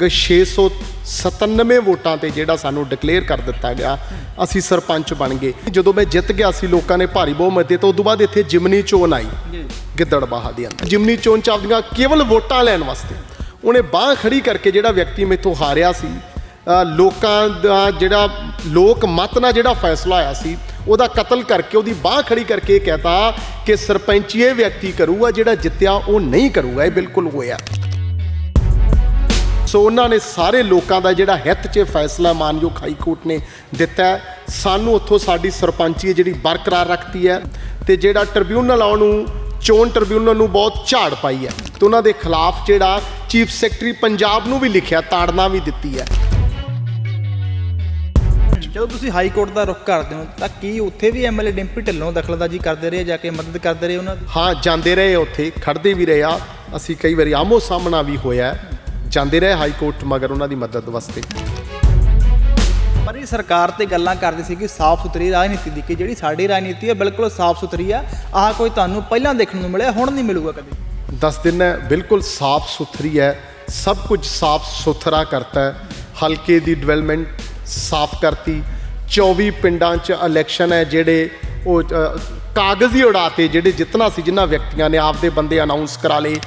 697 ਵੋਟਾਂ ਤੇ ਜਿਹੜਾ ਸਾਨੂੰ ਡਿਕਲੇਅਰ ਕਰ ਦਿੱਤਾ ਗਿਆ ਅਸੀਂ ਸਰਪੰਚ ਬਣ ਗਏ। ਜਦੋਂ ਮੈਂ ਜਿੱਤ ਗਿਆ ਸੀ ਲੋਕਾਂ ਨੇ ਭਾਰੀ ਬਹੁਮਤ ਦੇ ਤਾਂ ਉਦੋਂ ਬਾਅਦ ਇੱਥੇ ਜਿਮਨੀ ਚੋਣ ਆਈ ਗਿੱਦੜਬਾਹਾ ਦੇ ਅੰਦਰ। ਜਿਮਨੀ ਚੋਣ ਚ ਆਪਦੀਆਂ ਕੇਵਲ ਵੋਟਾਂ ਲੈਣ ਵਾਸਤੇ ਉਹਨੇ ਬਾਹ ਖੜੀ ਕਰਕੇ ਜਿਹੜਾ ਵਿਅਕਤੀ ਮੇਥੋਂ ਹਾਰਿਆ ਸੀ ਲੋਕਾਂ ਦਾ ਜਿਹੜਾ ਲੋਕ ਮਤ ਨਾਲ ਜਿਹੜਾ ਫੈਸਲਾ ਆਇਆ ਸੀ ਉਹਦਾ ਕਤਲ ਕਰਕੇ ਉਹਦੀ ਬਾਹ ਖੜੀ ਕਰਕੇ ਇਹ ਕਹਤਾ ਕਿ ਸਰਪੰਚੀ ਇਹ ਵਿਅਕਤੀ ਕਰੂਗਾ ਜਿਹੜਾ ਜਿੱਤਿਆ ਉਹ ਨਹੀਂ ਕਰੂਗਾ ਇਹ ਬਿਲਕੁਲ ਹੋਇਆ। ਸੋ ਉਹਨਾਂ ਨੇ ਸਾਰੇ ਲੋਕਾਂ ਦਾ ਜਿਹੜਾ ਹਿੱਤ 'ਚ ਫੈਸਲਾ ਮਾਨਯੋਗ ਹਾਈ ਕੋਰਟ ਨੇ ਦਿੱਤਾ। ਸਾਨੂੰ ਉੱਥੋਂ ਸਾਡੀ ਸਰਪੰਚੀ ਜਿਹੜੀ ਬਰਕਰਾਰ ਰੱਖਤੀ ਹੈ ਤੇ ਜਿਹੜਾ ਟ੍ਰਿਬਿਊਨਲ ਆ ਉਹਨੂੰ ਚੋਣ ਟ੍ਰਿਬਿਊਨਲ ਨੂੰ ਬਹੁਤ ਝਾੜ ਪਾਈ ਹੈ ਤੇ ਉਹਨਾਂ ਦੇ ਖਿਲਾਫ ਜਿਹੜਾ ਚੀਫ ਸੈਕਟਰੀ ਪੰਜਾਬ ਨੂੰ ਵੀ ਲਿਖਿਆ ਤਾੜਨਾ ਵੀ ਦਿੱਤੀ ਹੈ ਜਦੋਂ ਤੁਸੀਂ ਹਾਈ ਕੋਰਟ ਦਾ ਰੁਖ ਕਰਦੇ ਹੋ ਤਾਂ ਕੀ ਉੱਥੇ ਵੀ ਐਮਐਲਏ ਡਿੰਪੀ ਢਿੱਲੋਂ ਦਖਲਅੰਦਾਜ਼ੀ ਕਰਦੇ ਰਹੇ ਜਾ ਕੇ ਮਦਦ ਕਰਦੇ ਰਹੇ ਉਹਨਾਂ ਦੀ ਹਾਂ ਜਾਂਦੇ ਰਹੇ ਉੱਥੇ ਖੜਦੇ ਵੀ ਰਹੇ ਆ ਅਸੀਂ ਕਈ ਵਾਰੀ ਆਮੋ ਸਾਹਮਣਾ ਵੀ ਹੋਇਆ। ਜਾਂਦੇ ਰਹੇ ਹਾਈ ਕੋਰਟ ਮਗਰ ਉਹਨਾਂ ਦੀ ਮਦਦ ਵਾਸਤੇ। ਪਰ ਇਹ ਸਰਕਾਰ ਤੇ ਗੱਲਾਂ ਕਰਦੀ ਸੀ ਕਿ ਸਾਫ਼ ਸੁਥਰੀ ਰਾਜਨੀਤੀ ਦੀ ਕਿ ਜਿਹੜੀ ਸਾਡੀ ਰਾਜਨੀਤੀ ਹੈ ਬਿਲਕੁਲ ਸਾਫ਼ ਸੁਥਰੀ ਆ ਆਹ ਕੋਈ ਤੁਹਾਨੂੰ ਪਹਿਲਾਂ ਦੇਖਣ ਨੂੰ ਮਿਲਿਆ ਹੁਣ ਨਹੀਂ ਮਿਲੂਗਾ ਕਦੇ। ਦਸ ਦਿਨ ਹੈ ਬਿਲਕੁਲ ਸਾਫ਼ ਸੁਥਰੀ ਹੈ ਸਭ ਕੁਝ ਸਾਫ਼ ਸੁਥਰਾ ਕਰਤਾ ਹੈ ਹਲਕੇ ਦੀ ਡਿਵੈਲਪਮੈਂਟ ਸਾਫ਼ ਕਰਤੀ 24 ਪਿੰਡਾਂ 'ਚ ਇਲੈਕਸ਼ਨ ਹੈ ਜਿਹੜੇ ਉਹ ਕਾਗਜ਼ ਹੀ ਉਡਾਤੇ ਜਿਹੜੇ ਜਿੱਤਣਾ ਸੀ ਜਿਨ੍ਹਾਂ ਵਿਅਕਤੀਆਂ ਨੇ ਆਪਦੇ ਬੰਦੇ ਅਨਾਉਂਸ ਕਰਾ ਲਏ।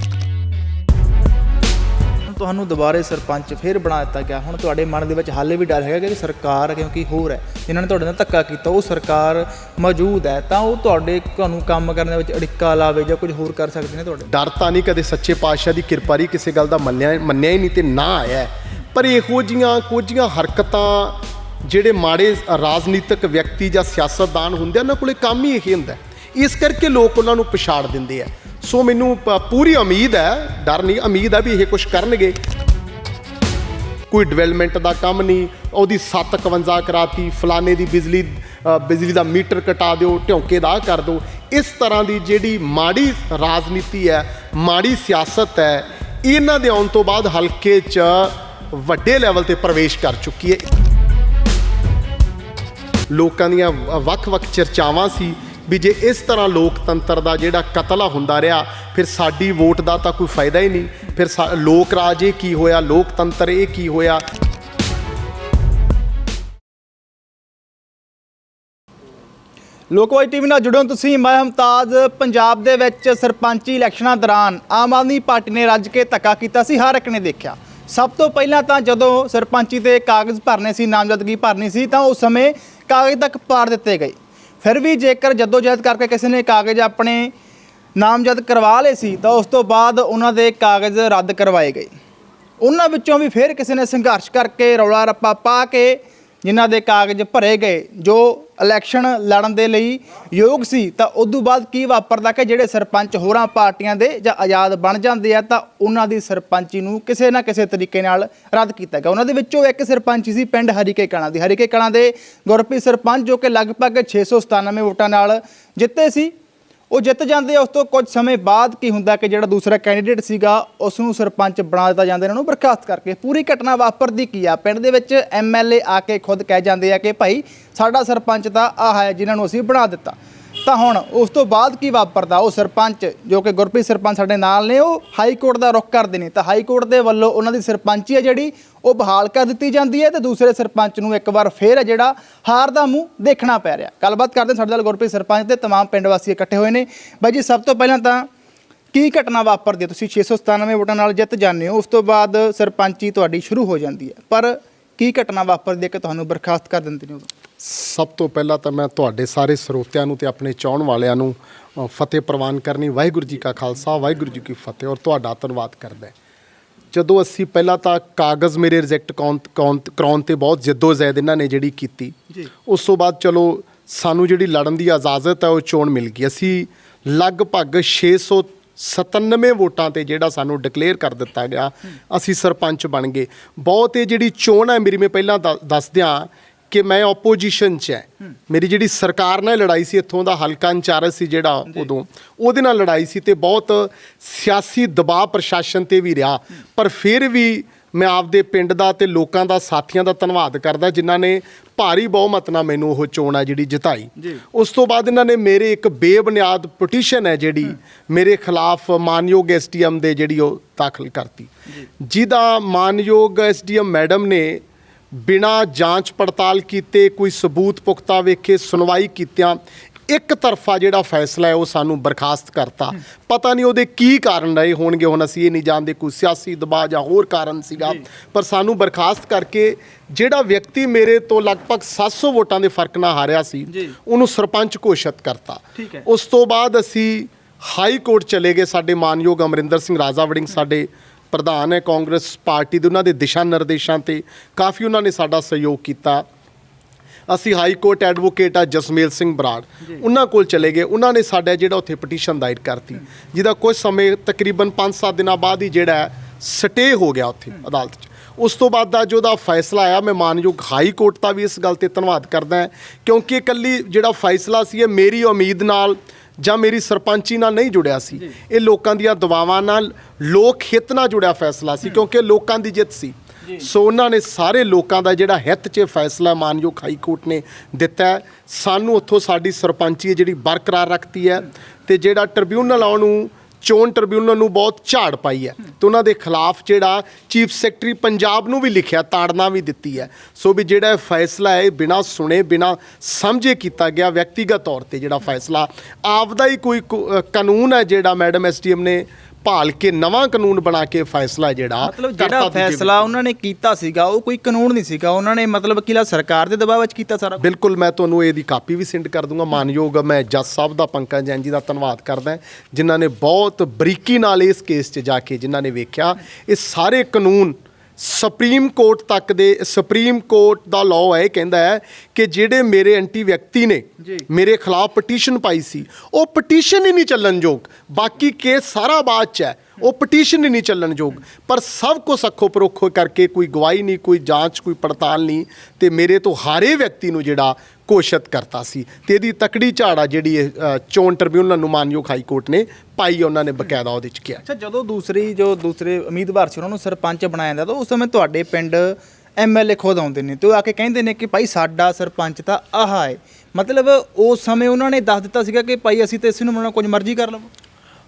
ਤੁਹਾਨੂੰ ਦੁਬਾਰੇ ਸਰਪੰਚ ਫਿਰ ਬਣਾ ਦਿੱਤਾ ਗਿਆ। ਹੁਣ ਤੁਹਾਡੇ ਮਨ ਦੇ ਵਿੱਚ ਹਾਲੇ ਵੀ ਡਰ ਹੈਗਾ ਕਿ ਸਰਕਾਰ ਕਿਉਂਕਿ ਹੋਰ ਹੈ। ਜਿਨ੍ਹਾਂ ਨੇ ਤੁਹਾਡੇ ਨਾਲ ਧੱਕਾ ਕੀਤਾ, ਉਹ ਸਰਕਾਰ ਮੌਜੂਦ ਹੈ। ਤਾਂ ਉਹ ਤੁਹਾਡੇ ਤੁਹਾਨੂੰ ਕੰਮ ਕਰਨ ਦੇ ਵਿੱਚ ਅੜਿੱਕਾ ਲਾਵੇ ਜਾਂ ਕੁਝ ਹੋਰ ਕਰ ਸਕਦੇ ਨੇ ਤੁਹਾਡੇ? ਡਰ ਤਾਂ ਨਹੀਂ ਕਦੇ ਸੱਚੇ ਪਾਤਸ਼ਾਹ ਦੀ ਕਿਰਪਾ ਰਹੀ, ਕਿਸੇ ਗੱਲ ਦਾ ਮੰਨਿਆ ਮੰਨਿਆ ਹੀ ਨਹੀਂ ਤੇ ਨਾ ਆਇਆ ਪਰ ਇਹੋ ਜੀਆਂ ਕੁਝੀਆਂ ਹਰਕਤਾਂ ਜਿਹੜੇ ਮਾੜੇ ਰਾਜਨੀਤਿਕ ਵਿਅਕਤੀ ਜਾਂ ਸਿਆਸਤਦਾਨ ਹੁੰਦੇ ਆ, ਉਹਨਾਂ ਕੋਲੇ ਕੰਮ ਹੀ ਇਹ ਹੁੰਦਾ ਇਸ ਕਰਕੇ ਲੋਕ ਉਹਨਾਂ ਨੂੰ ਪਛਾੜ ਦਿੰਦੇ ਆ। ਸੋ ਮੈਨੂੰ ਪ- ਪੂਰੀ ਉਮੀਦ ਹੈ, ਡਰ ਨਹੀਂ, ਉਮੀਦ ਹੈ ਵੀ ਇਹ ਕੁਝ ਕਰਨਗੇ। ਕੋਈ ਡਿਵੈਲਪਮੈਂਟ ਦਾ ਕੰਮ ਨਹੀਂ, ਉਹਦੀ 751 ਕਰਾਤੀ, ਫਲਾਣੇ ਦੀ ਬਿਜਲੀ ਬਿਜਲੀ ਦਾ ਮੀਟਰ ਕਟਾ ਦਿਓ ਢਿਉਂਕੇ ਦਾ ਕਰ ਦਿਓ। ਇਸ ਤਰ੍ਹਾਂ ਦੀ ਜਿਹੜੀ ਮਾੜੀ ਰਾਜਨੀਤੀ ਹੈ, ਮਾੜੀ ਸਿਆਸਤ ਹੈ, ਇਹਨਾਂ ਦੇ ਆਉਣ ਤੋਂ ਬਾਅਦ ਹਲਕੇ 'ਚ ਵੱਡੇ ਲੈਵਲ ਤੇ ਪ੍ਰਵੇਸ਼ ਕਰ ਚੁੱਕੀ ਹੈ। ਲੋਕਾਂ ਦੀਆਂ ਵੱਖ-ਵੱਖ ਚਰਚਾਵਾਂ ਸੀ ਵੀ ਜੇ ਇਸ ਤਰ੍ਹਾਂ ਲੋਕਤੰਤਰ ਦਾ ਜਿਹੜਾ ਕਤਲ ਹੁੰਦਾ ਰਿਹਾ, ਫਿਰ ਸਾਡੀ ਵੋਟ ਦਾ ਤਾਂ ਕੋਈ ਫਾਇਦਾ ਹੀ ਨਹੀਂ। ਫਿਰ ਸਾ- ਲੋਕ ਰਾਜ ਇਹ ਕੀ ਹੋਇਆ, ਲੋਕਤੰਤਰ ਇਹ ਕੀ ਹੋਇਆ? ਲੋਕਵਾਈ ਟੀਵੀ ਨਾਲ ਜੁੜੋ ਤੁਸੀਂ, ਮੈਂ ਹਮਤਾਜ। ਪੰਜਾਬ ਦੇ ਵਿੱਚ ਸਰਪੰਚੀ ਇਲੈਕਸ਼ਨਾਂ ਦੌਰਾਨ ਆਮ ਆਦਮੀ ਪਾਰਟੀ ਨੇ ਰੱਜ ਕੇ ਧੱਕਾ ਕੀਤਾ ਸੀ, ਹਰ ਇੱਕ ਨੇ ਦੇਖਿਆ। ਸਭ ਤੋਂ ਪਹਿਲਾਂ ਤਾਂ ਜਦੋਂ ਸਰਪੰਚੀ ਦੇ ਕਾਗਜ਼ ਭਰਨੇ ਸੀ, ਨਾਮਜ਼ਦਗੀ ਭਰਨੀ ਸੀ, ਤਾਂ ਉਸ ਸਮੇਂ ਕਾਗਜ਼ ਤੱਕ ਪਾੜ ਦਿੱਤੇ ਗਏ। ਫਿਰ ਵੀ ਜੇਕਰ ਜਦੋਜਹਿਦ ਕਰਕੇ ਕਿਸੇ ਨੇ ਕਾਗਜ਼ ਆਪਣੇ ਨਾਮਜ਼ਦ ਕਰਵਾ ਲਏ ਸੀ, ਤਾਂ ਉਸ ਤੋਂ ਬਾਅਦ ਉਹਨਾਂ ਦੇ ਕਾਗਜ਼ ਰੱਦ ਕਰਵਾਏ ਗਏ। ਉਹਨਾਂ ਵਿੱਚੋਂ ਵੀ ਫਿਰ ਕਿਸੇ ਨੇ ਸੰਘਰਸ਼ ਕਰਕੇ ਰੌਲਾ ਰੱਪਾ ਪਾ ਕੇ ਜਿਨ੍ਹਾਂ ਦੇ ਕਾਗਜ਼ ਭਰੇ ਗਏ, ਜੋ ਇਲੈਕਸ਼ਨ ਲੜਨ ਦੇ ਲਈ ਯੋਗ ਸੀ, ਤਾਂ ਉਦੋਂ ਬਾਅਦ ਕੀ ਵਾਪਰਦਾ ਕਿ ਜਿਹੜੇ ਸਰਪੰਚ ਹੋਰਾਂ ਪਾਰਟੀਆਂ ਦੇ ਜਾਂ ਆਜ਼ਾਦ ਬਣ ਜਾਂਦੇ ਆ, ਤਾਂ ਉਹਨਾਂ ਦੀ ਸਰਪੰਚੀ ਨੂੰ ਕਿਸੇ ਨਾ ਕਿਸੇ ਤਰੀਕੇ ਨਾਲ ਰੱਦ ਕੀਤਾ ਗਿਆ। ਉਹਨਾਂ ਦੇ ਵਿੱਚੋਂ ਇੱਕ ਸਰਪੰਚ ਸੀ ਪਿੰਡ ਹਰੀਕੇ ਕਲਾਂ ਦੀ। ਹਰੀਕੇ ਕਲਾਂ ਦੇ ਗੁਰਪ੍ਰੀਤ ਸਰਪੰਚ ਜੋ ਕਿ ਲਗਭਗ 697 ਵੋਟਾਂ ਨਾਲ ਜਿੱਤੇ ਸੀ ਉਹ ਜਿੱਤ ਜਾਂਦੇ ਆ, ਉਸ ਤੋਂ ਕੁਝ ਸਮੇਂ ਬਾਅਦ ਕੀ ਹੁੰਦਾ ਕਿ ਜਿਹੜਾ ਦੂਸਰਾ ਕੈਂਡੀਡੇਟ ਸੀਗਾ ਉਸ ਨੂੰ ਸਰਪੰਚ ਬਣਾ ਦਿੱਤਾ ਜਾਂਦਾ ਇਹਨਾਂ ਨੂੰ ਬਰਖਾਸਤ ਕਰਕੇ। ਪੂਰੀ ਘਟਨਾ ਵਾਪਰਦੀ ਕੀ ਆ? ਪਿੰਡ ਦੇ ਵਿੱਚ ਐਮਐਲਏ ਆ ਕੇ ਖੁਦ ਕਹਿ ਜਾਂਦੇ ਆ ਕਿ ਭਾਈ ਸਾਡਾ ਸਰਪੰਚ ਤਾਂ ਆਹ ਹੈ ਜਿਨ੍ਹਾਂ ਨੂੰ ਅਸੀਂ ਬਣਾ ਦਿੱਤਾ। ਤਾਂ ਹੁਣ ਉਸ ਤੋਂ ਬਾਅਦ ਕੀ ਵਾਪਰਦਾ? ਉਹ ਸਰਪੰਚ, ਜੋ ਕਿ ਗੁਰਪ੍ਰੀਤ ਸਰਪੰਚ ਸਾਡੇ ਨਾਲ ਨੇ, ਉਹ ਹਾਈ ਕੋਰਟ ਦਾ ਰੁਖ ਕਰਦੇ ਨੇ। ਤਾਂ ਹਾਈ ਕੋਰਟ ਦੇ ਵੱਲੋਂ ਉਹਨਾਂ ਦੀ ਸਰਪੰਚੀ ਹੈ ਜਿਹੜੀ ਉਹ ਬਹਾਲ ਕਰ ਦਿੱਤੀ ਜਾਂਦੀ ਹੈ ਤੇ ਦੂਸਰੇ ਸਰਪੰਚ ਨੂੰ ਇੱਕ ਵਾਰ ਫੇਰ ਹੈ ਜਿਹੜਾ ਹਾਰ ਦਾ ਮੂੰਹ ਦੇਖਣਾ ਪੈ ਰਿਹਾ ਗੱਲਬਾਤ ਕਰਦੇ ਹਾਂ ਸਾਡੇ ਨਾਲ ਗੁਰਪ੍ਰੀਤ ਸਰਪੰਚ ਤੇ तमाम ਪਿੰਡ ਵਾਸੀ ਇਕੱਠੇ ਹੋਏ ਨੇ ਬਾਈ ਜੀ ਸਭ ਤੋਂ ਪਹਿਲਾਂ ਤਾਂ ਕੀ ਘਟਨਾ ਵਾਪਰਦੀ ਹੈ ਤੁਸੀਂ 697 ਵੋਟਾਂ ਨਾਲ ਜਿੱਤ ਜਾਂਦੇ ਹੋ ਉਸ ਤੋਂ ਬਾਅਦ ਸਰਪੰਚੀ ਤੁਹਾਡੀ ਸ਼ੁਰੂ ਹੋ ਜਾਂਦੀ ਹੈ ਪਰ ਕੀ ਘਟਨਾ ਵਾਪਰਦੀ ਹੈ ਕਿ ਤੁਹਾਨੂੰ ਬਰਖਾਸਤ ਕਰ ਦਿੰਦੇ ਨੇ ਉਦੋਂ ਸਭ ਤੋਂ ਪਹਿਲਾਂ ਤਾਂ ਮੈਂ ਤੁਹਾਡੇ ਸਾਰੇ ਸਰੋਤਿਆਂ ਨੂੰ ਤੇ ਆਪਣੇ ਚਾਹਣ ਵਾਲਿਆਂ ਨੂੰ ਅ, ਫਤਿਹ ਪ੍ਰਵਾਨ ਕਰਨੀ ਵਾਹਿਗੁਰੂ ਜੀ ਕਾ ਖਾਲਸਾ ਵਾਹਿਗੁਰੂ ਜੀ ਕੀ ਫਤਿਹ ਔਰ ਤੁਹਾਡਾ ਧੰਨਵਾਦ ਕਰਦਾ ਹੈ। ਜਦੋਂ ਅਸੀਂ ਪਹਿਲਾਂ ਤਾਂ ਕਾਗਜ਼ ਮੇਰੇ ਰਿਜੈਕਟ ਕਰਾਉਣ ਤੇ ਬਹੁਤ ਜਿੱਦੋ-ਜ਼ਹਿਦ ਇਹਨਾਂ ਨੇ ਜਿਹੜੀ ਕੀਤੀ ਜੀ। ਉਸ ਤੋਂ ਬਾਅਦ ਚਲੋ ਸਾਨੂੰ ਜਿਹੜੀ ਲੜਨ ਦੀ ਇਜਾਜ਼ਤ ਹੈ ਉਹ ਚੋਣ ਮਿਲ ਗਈ ਅਸੀਂ ਲਗਭਗ 697 ਵੋਟਾਂ ਤੇ ਜਿਹੜਾ ਸਾਨੂੰ ਡਿਕਲੇਅਰ ਕਰ ਦਿੱਤਾ ਗਿਆ ਅਸੀਂ ਸਰਪੰਚ ਬਣ ਗਏ ਬਹੁਤ ਇਹ ਜਿਹੜੀ ਚੋਣ ਹੈ ਮੇਰੀ ਮੈਂ ਪਹਿਲਾਂ ਦ- ਦੱਸ ਦਿਆਂ ਕਿ ਮੈਂ ਆਪੋਜੀਸ਼ਨ 'ਚ ਹੈ। ਮੇਰੀ ਜਿਹੜੀ ਸਰਕਾਰ ਨਾਲ ਲੜਾਈ ਸੀ ਇੱਥੋਂ ਦਾ ਹਲਕਾ ਇੰਚਾਰਜ ਸੀ ਜਿਹੜਾ ਉਦੋਂ ਉਹਦੇ ਨਾਲ ਲੜਾਈ ਸੀ ਤੇ ਬਹੁਤ ਸਿਆਸੀ ਦਬਾਅ ਪ੍ਰਸ਼ਾਸਨ ਤੇ ਵੀ ਰਿਹਾ। ਪਰ ਫਿਰ ਵੀ ਮੈਂ ਆਪਦੇ ਪਿੰਡ ਦਾ ਤੇ ਲੋਕਾਂ ਦਾ ਸਾਥੀਆਂ ਦਾ ਧੰਨਵਾਦ ਕਰਦਾ ਜਿਨ੍ਹਾਂ ਨੇ ਭਾਰੀ ਬਹੁਮਤ ਨਾਲ ਮੈਨੂੰ ਉਹ ਚੋਣ ਆ ਜਿਹੜੀ ਜਿਤਾਈ। ਉਸ ਤੋਂ ਬਾਅਦ ਇਹਨਾਂ ਨੇ ਮੇਰੇ ਇੱਕ ਬੇਬੁਨਿਆਦ ਪਟੀਸ਼ਨ ਹੈ ਜਿਹੜੀ ਮੇਰੇ ਖਿਲਾਫ ਮਾਨਯੋਗ ਐਸਡੀਐਮ ਦੇ ਜਿਹੜੀ ਉਹ ਦਾਖਲ ਕਰਤੀ। ਜਿਹਦਾ ਮਾਨਯੋਗ ਐਸਡੀਐਮ ਮੈਡਮ ਨੇ ਬਿਨਾ ਜਾਂਚ ਪੜਤਾਲ ਕੀਤੇ ਕੋਈ ਸਬੂਤ ਪੁਖਤਾ ਵੇਖੇ ਸੁਣਵਾਈ ਕੀਤਿਆਂ ਇੱਕ ਤਰਫਾ ਜਿਹੜਾ ਫੈਸਲਾ ਹੈ ਉਹ ਸਾਨੂੰ ਬਰਖਾਸਤ ਕਰਤਾ ਪਤਾ ਨਹੀਂ ਉਹਦੇ ਕੀ ਕਾਰਨ ਰਹੇ ਹੋਣਗੇ ਹੁਣ ਅਸੀਂ ਇਹ ਨਹੀਂ ਜਾਣਦੇ ਕੋਈ ਸਿਆਸੀ ਦਬਾਅ ਜਾਂ ਹੋਰ ਕਾਰਨ ਸੀਗਾ ਪਰ ਸਾਨੂੰ ਬਰਖਾਸਤ ਕਰਕੇ ਜਿਹੜਾ ਵਿਅਕਤੀ ਮੇਰੇ ਤੋਂ ਲਗਭਗ 700 ਵੋਟਾਂ ਦੇ ਫ਼ਰਕ ਨਾਲ ਹਾਰਿਆ ਸੀ। ਉਹਨੂੰ ਸਰਪੰਚ ਘੋਸ਼ਿਤ ਕਰਤਾ। ਉਸ ਤੋਂ ਬਾਅਦ ਅਸੀਂ ਹਾਈ ਕੋਰਟ ਚਲੇ ਗਏ ਸਾਡੇ ਮਾਨਯੋਗ ਅਮਰਿੰਦਰ ਸਿੰਘ ਰਾਜਾ ਵੜਿੰਗ ਸਾਡੇ ਪ੍ਰਧਾਨ ਹੈ ਕਾਂਗਰਸ ਪਾਰਟੀ ਦੇ ਉਹਨਾਂ ਦੇ ਦਿਸ਼ਾ ਨਿਰਦੇਸ਼ਾਂ ਤੇ ਕਾਫੀ ਉਹਨਾਂ ਨੇ ਸਾਡਾ ਸਹਿਯੋਗ ਕੀਤਾ। ਅਸੀਂ ਹਾਈ ਕੋਰਟ ਐਡਵੋਕੇਟ ਆ ਜਸਮੇਲ ਸਿੰਘ ਬਰਾੜ ਉਹਨਾਂ ਕੋਲ ਚਲੇ ਗਏ ਉਹਨਾਂ ਨੇ ਸਾਡਾ ਜਿਹੜਾ ਉੱਥੇ ਪਟੀਸ਼ਨ ਦਾਇਰ ਕਰਤੀ ਜਿਹਦਾ ਕੁਝ ਸਮੇਂ ਤਕਰੀਬਨ 5-7 ਦਿਨਾਂ ਬਾਅਦ ਹੀ ਜਿਹੜਾ ਸਟੇ ਹੋ ਗਿਆ ਉੱਥੇ ਅਦਾਲਤ 'ਚ। ਉਸ ਤੋਂ ਬਾਅਦ ਦਾ ਜੋ ਉਹਦਾ ਫੈਸਲਾ ਆਇਆ ਮੈਂ ਮਾਨਯੋਗ ਹਾਈ ਕੋਰਟ ਦਾ ਵੀ ਇਸ ਗੱਲ ਤੇ ਧੰਨਵਾਦ ਕਰਦਾ ਕਿਉਂਕਿ ਇਕੱਲੀ ਜਿਹੜਾ ਫੈਸਲਾ ਸੀ ਇਹ ਮੇਰੀ ਉਮੀਦ ਨਾਲ ਜਾਂ ਮੇਰੀ ਸਰਪੰਚੀ ਨਾਲ ਨਹੀਂ ਜੁੜਿਆ ਸੀ। ਇਹ ਲੋਕਾਂ ਦੀਆਂ ਦੁਆਵਾਂ ਨਾਲ ਲੋਕ ਹਿੱਤ ਨਾਲ ਜੁੜਿਆ ਫੈਸਲਾ ਸੀ ਕਿਉਂਕਿ ਲੋਕਾਂ ਦੀ ਜਿੱਤ ਸੀ। ਸੋ ਉਹਨਾਂ ਨੇ ਸਾਰੇ ਲੋਕਾਂ ਦਾ ਜਿਹੜਾ ਹਿੱਤ 'ਚ ਫੈਸਲਾ ਮਾਨਯੋਗ ਹਾਈ ਕੋਰਟ ਨੇ ਦਿੱਤਾ। ਸਾਨੂੰ ਉੱਥੋਂ ਸਾਡੀ ਸਰਪੰਚੀ ਜਿਹੜੀ ਬਰਕਰਾਰ ਰੱਖਤੀ ਹੈ ਤੇ ਜਿਹੜਾ ਟ੍ਰਿਬਿਊਨਲ ਆ ਉਹਨੂੰ ਚੋਣ ਟ੍ਰਿਬਿਊਨਲ ਨੂੰ ਬਹੁਤ ਝਾੜ ਪਾਈ ਹੈ ਤੇ ਉਹਨਾਂ ਦੇ ਖਿਲਾਫ ਜਿਹੜਾ ਚੀਫ ਸੈਕਟਰੀ ਪੰਜਾਬ ਨੂੰ ਵੀ ਲਿਖਿਆ, ਤਾੜਨਾ ਵੀ ਦਿੱਤੀ ਹੈ। ਸੋ ਵੀ ਜਿਹੜਾ ਇਹ ਫੈਸਲਾ ਹੈ ਬਿਨਾ ਸੁਣੇ, ਬਿਨਾ ਸਮਝੇ ਕੀਤਾ ਗਿਆ ਵਿਅਕਤੀਗਤ ਤੌਰ ਤੇ ਜਿਹੜਾ ਫੈਸਲਾ ਆਪਦਾ ਹੀ ਕੋਈ ਕੋ- ਕਾਨੂੰਨ ਹੈ ਜਿਹੜਾ ਮੈਡਮ ਐਸਡੀਐਮ ਨੇ ਭਾਲ ਕੇ ਨਵਾਂ ਕਾਨੂੰਨ ਬਣਾ ਕੇ ਫੈਸਲਾ ਜਿਹੜਾ ਮਤਲਬ ਜਿਹੜਾ ਫੈਸਲਾ ਉਹਨਾਂ ਨੇ ਕੀਤਾ ਸੀਗਾ ਉਹ ਕੋਈ ਕਾਨੂੰਨ ਨਹੀਂ ਸੀਗਾ ਉਹਨਾਂ ਨੇ ਮਤਲਬ ਕਿਲਾ ਸਰਕਾਰ ਦੇ ਦਬਾਅ ਵਿੱਚ ਕੀਤਾ ਸਾਰਾ? ਬਿਲਕੁਲ ਮੈਂ ਤੁਹਾਨੂੰ ਇਹਦੀ ਕਾਪੀ ਵੀ ਸੈਂਡ ਕਰ ਦੂੰਗਾ ਮਾਨਯੋਗ ਮੈਂ ਜੱਜ ਸਾਹਿਬ ਦਾ ਪੰਕਜ ਜੈਨ ਜੀ ਦਾ ਧੰਨਵਾਦ ਕਰਦਾ ਜਿਨ੍ਹਾਂ ਨੇ ਬਹੁਤ ਬਰੀਕੀ ਨਾਲ ਇਸ ਕੇਸ 'ਚ ਜਾ ਕੇ ਜਿਨ੍ਹਾਂ ਨੇ ਵੇਖਿਆ ਇਹ ਸਾਰੇ ਕਾਨੂੰਨ ਸੁਪਰੀਮ ਕੋਰਟ ਤੱਕ ਦੇ ਸੁਪਰੀਮ ਕੋਰਟ ਦਾ ਲਾਅ ਹੈ ਕਹਿੰਦਾ ਹੈ ਕਿ ਜਿਹੜੇ ਮੇਰੇ ਐਂਟੀ ਵਿਅਕਤੀ ਨੇ। ਮੇਰੇ ਖਿਲਾਫ ਪਟੀਸ਼ਨ ਪਾਈ ਸੀ ਉਹ ਪਟੀਸ਼ਨ ਹੀ ਨਹੀਂ ਚੱਲਣਯੋਗ ਬਾਕੀ ਕੇਸ ਸਾਰਾ ਬਾਅਦ ਚ ਹੈ ਉਹ ਪਟੀਸ਼ਨ ਹੀ ਨਹੀਂ ਚੱਲਣਯੋਗ ਪਰ ਸਭ ਕੁਝ ਅੱਖੋਂ ਪਰੋਖੋ ਕਰਕੇ ਕੋਈ ਗਵਾਹੀ ਨਹੀਂ ਕੋਈ ਜਾਂਚ ਕੋਈ ਪੜਤਾਲ ਨਹੀਂ ਤੇ ਮੇਰੇ ਤੋਂ ਹਾਰੇ ਵਿਅਕਤੀ ਨੂੰ ਜਿਹੜਾ ਘੋਸ਼ਿਤ ਕਰਤਾ ਸੀ। ਤੇ ਇਹਦੀ ਤਕੜੀ ਝਾੜਾ ਜਿਹੜੀ ਇਹ, ਅ, ਚੋਣ ਟ੍ਰਿਬਿਊਨਲ ਨੂੰ ਮਾਨਯੋਗ ਹਾਈ ਕੋਰਟ ਨੇ ਪਾਈ ਉਹਨਾਂ ਨੇ ਬਕਾਇਦਾ ਉਹਦੇ ਚ ਕਿਹਾ। ਅੱਛਾ ਜਦੋਂ ਦੂਸਰੀ ਜੋ ਦੂਸਰੇ ਉਮੀਦਵਾਰ ਸੀ ਉਹਨਾਂ ਨੂੰ ਸਰਪੰਚ ਬਣਾਇਆ ਜਾਂਦਾ ਤਾਂ ਉਸ ਸਮੇਂ ਤੁਹਾਡੇ ਪਿੰਡ ਐਮਐਲਏ ਖੁਦ ਆਉਂਦੇ ਨੇ ਤੇ ਉਹ ਆ ਕੇ ਕਹਿੰਦੇ ਨੇ ਕਿ ਭਾਈ ਸਾਡਾ ਸਰਪੰਚ ਤਾਂ ਆਹ ਹੈ। ਮਤਲਬ ਉਸ ਸਮੇਂ ਉਹਨਾਂ ਨੇ ਦੱਸ ਦਿੱਤਾ ਸੀਗਾ ਕਿ ਭਾਈ ਅਸੀਂ ਤੇ ਇਸ ਨੂੰ ਬਣਾਉਣਾ ਕੁਝ ਮਰਜ਼ੀ ਕਰ ਲਵੋ।